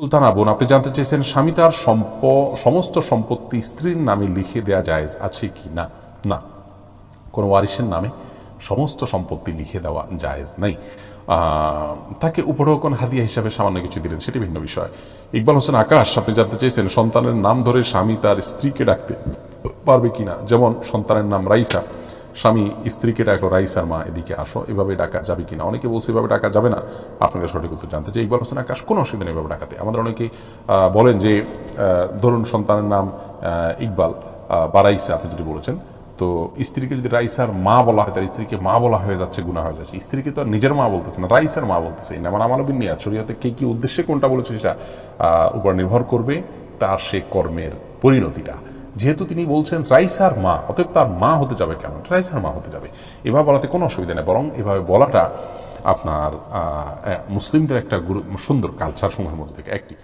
সুলতানা বোন, আপনি জানতে চেয়েছেন স্বামী তার সমস্ত সম্পত্তি স্ত্রীর নামে লিখে দেয়া জায়েজ আছে কি না? না। কোনো ওয়ারিসের নামে সমস্ত সম্পত্তি লিখে দেওয়া জায়েজ নাই। তাকে উপঢৌকন হাদিয়া হিসাবে সামান্য কিছু দিলেন, সেটি ভিন্ন বিষয়। ইকবাল হোসেন আকাশ, আপনি জানতে চেয়েছেন সন্তানের নাম ধরে স্বামী তার স্ত্রীকে ডাকতে পারবে কিনা? যেমন সন্তানের নাম রাইসা স্বামী, স্ত্রীকে ডাকলো রাইসার মা এদিকে আসো, এভাবে ডাকা যাবে কিনা? অনেকে বলছে এভাবে ডাকা যাবে না। আপনাকে সঠিক উত্তর জানতে চাই। ইকবাল হোসেন আকাশ কোনো অসুবিধা নেই এভাবে ডাকাতে। আমাদের অনেকেই বলেন যে ধরুন সন্তানের নাম ইকবাল বা রাইসা আপনি যেটি বলেছেন, তো স্ত্রীকে যদি রাইসার মা বলা হয় তার স্ত্রীকে মা বলা হয়ে যাচ্ছে গুণা হয়ে যাচ্ছে। স্ত্রীকে তো আর নিজের মা বলতেছে না, রাইসার মা বলতেছে। না মানে আমার বিনিয়া শরীয়তে কে কি উদ্দেশ্যে কোনটা বলেছে সেটা উপর নির্ভর করবে, তার সে কর্মের পরিণতিটা। যেহেতু তিনি বলছেন রাইসার মা, অতএব তার মা হতে যাবে কেন? রাইসার মা হতে যাবে। এভাবে বলাতে কোনো অসুবিধা নেই, বরং এভাবে বলাটা আপনার মুসলিমদের একটা সুন্দর কালচার সমূহের মধ্যে থেকে। একটি